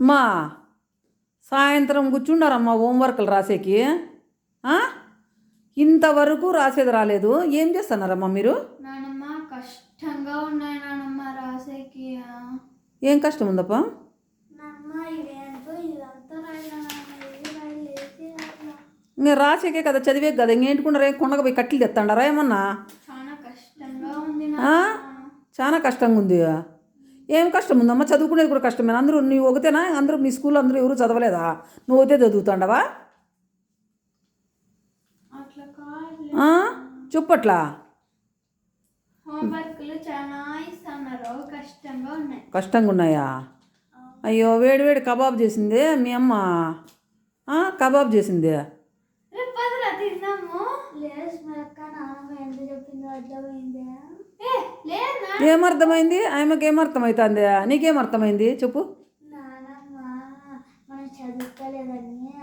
అమ్మా సాయంత్రం కూర్చుండారమ్మా హోంవర్క్లు రాసేకి. ఆ? ఇంతవరకు రాసేది రాలేదు. ఏం చేస్తున్నారమ్మా మీరు? కష్టంగా ఉన్నాయి రాసేకి. ఏం కష్టం ఉందప్పా? ఇంకా రాసేకే కదా చదివే కదా ఇంకేంటుకుంటారా కొండగా పోయి కట్టెలు తెత్తండారా ఏమన్నా? చాలా కష్టంగా ఉంది ఏం కష్టం ఉందమ్మా చదువుకునేది కూడా కష్టమే అందరూ నువ్వు ఒకతేనా? అందరూ మీ స్కూల్లో అందరూ ఎవరు చదవలేదా? నువ్వు ఒకతే చదువుతాండవా? చెప్పట్లా? కష్టంగా ఉన్నాయి. అయ్యో వేడి వేడి కబాబ్ చేసిందే మీ అమ్మ. కబాబ్ చేసిందే. నాన్నమ్మ ఎంత చెప్పిందో అర్థమైందా? ఏ ఏమర్థమైంది? ఆమెకి ఏమర్థమవుతుంది నీకేం అర్థమైంది చెప్పు నానమ్మ మనం చదువుకోలేదని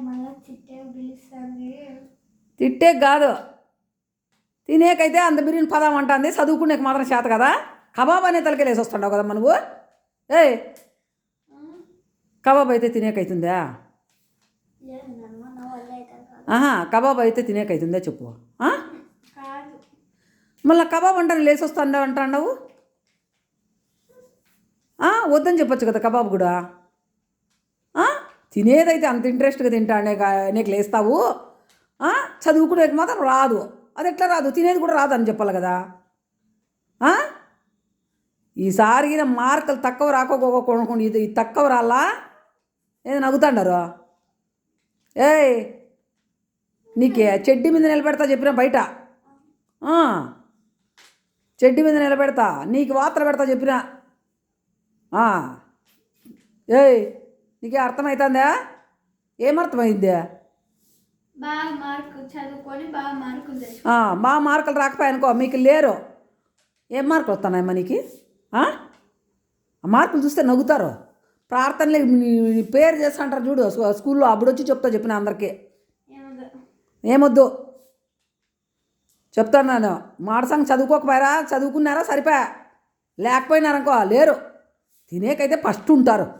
మళ్ళీ పిలుస్తుంది తిట్టే కాదు. తినేకైతే అంత బిర్యానీ పదం అంటుంది. చదువుకునేకి మాత్రం చేత కదా. కబాబ్ అనే తలకెళ్ళేసి వస్తుండవు కదమ్మా నువ్వు. ఏయ్. కబాబ్ అయితే తినేకైతుందా లేదు నాన్నమ్మ నా వల్ల అయితే కాదు ఆహా కబాబ్ అయితే తినేకైతుందా చెప్పు. మళ్ళీ కబాబ్ అంటారు లేసి వస్తాండవు అంటాండవు వద్దని చెప్పొచ్చు కదా కబాబ్ కూడా. తినేదైతే అంత ఇంట్రెస్ట్గా తింటానే నీకు లేస్తావు? చదువుకునేది మాత్రం రాదు. అది ఎట్లా రాదు? తినేది కూడా రాదు అని చెప్పాలి కదా. ఈసారి మార్కులు తక్కువ రాకోకుండా ఇది ఇది తక్కువ రాలా? ఏదో నవ్వుతాండారు? ఏయ్ నీకే చెడ్డి మీద నిలబెడతా చెప్పిన బయట. చెడ్డి మీద నిలబెడతా నీకు వార్తలు పెడతా చెప్పిన. ఏయ్ నీకే అర్థమవుతుందా ఏమర్థమైంది మా మార్కులు రాకపోయానుకో మీకు లేరు. ఏం మార్కులు వస్తున్నాయమ్మా నీకు? మార్కులు చూస్తే నవ్వుతారు. ప్రార్థనలు నీ పేరు చేస్తా అంటారు చూడు. స్కూ- స్కూల్లో అప్పుడు వచ్చి చెప్తా చెప్పిన అందరికీ. ఏమదో ఏమొద్దు? చెప్తాను నేను మాట సంగతి చదువుకోకపోయారా? చదువుకున్నారా? సరిపోయా లేకపోయినారనుకో లేరు. తినేకైతే ఫస్ట్ ఉంటారు.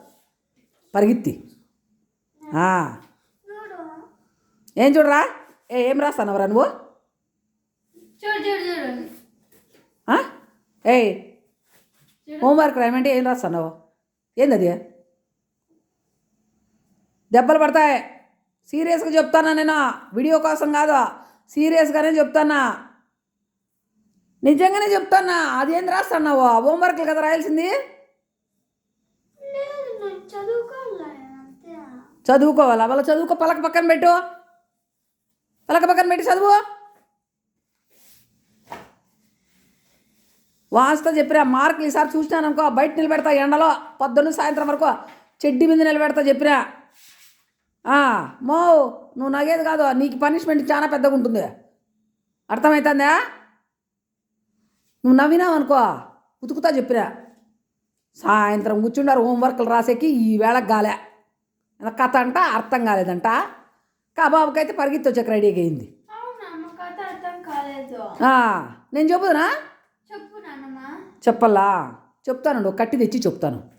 పరిగెత్తి. ఏం చూడరా? ఏ ఏం రాస్తానవరా నువ్వు? ఏయ్. హోంవర్క్ రాయమంటే ఏం రాస్తున్నావు ఏంది అది దెబ్బలు పడతాయి. సీరియస్గా చెప్తానా నేను? వీడియో కోసం కాదు? సీరియస్గానే చెప్తానా? నిజంగానే చెప్తానా? అదేం రాస్తున్నావు? హోంవర్క్లు కదా రాయాల్సింది? లేదు చదువుకోవాలా? వాళ్ళ చదువుకో పలక పక్కన పెట్టు. పలక పక్కన పెట్టి చదువు. వాస్త చెప్పిరా మార్కులు ఈసారి చూసినాను అనుకో బయట నిలబెడతా ఎండలో. పొద్దున్న సాయంత్రం వరకు చెడ్డి మీద నిలబెడతా చెప్పిరా. మో నువ్వు నగేది కాదు నీకు పనిష్మెంట్ చాలా పెద్దగా ఉంటుంది అర్థమవుతుందా నువ్వు నవ్వినావు అనుకో ఉతుకుతా చెప్పిరా సాయంత్రం కూర్చుండారు హోంవర్క్లు రాసేకి ఈ వేళకు గాలే. కథ అంట అర్థం కాలేదంట. కబాబుకి అయితే పరిగెత్తి వచ్చాక రెడీగా అయింది. నేను నాన్నమ్మ. చెప్పల్లా చెప్తానండి ఒక కట్టి తెచ్చి చెప్తాను.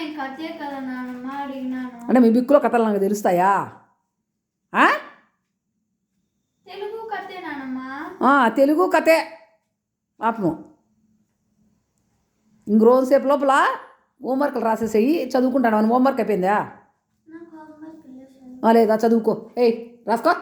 నేను కథే కదా నాన్నమ్మ అడిగినాను. అంటే మీ బిక్కులో కథలు నాకు తెలుస్తాయా? ఆ? తెలుగు కథే నాన్నమ్మ ఆ, తెలుగు కథే. పాపము ఇంక రోజు సేపు లోపల హోంవర్క్లు రాసేసేయి చదువుకుంటాను. అని హోంవర్క్ అయిపోయిందా? లేదా చదువుకో. ఏయ్ రాసుకో.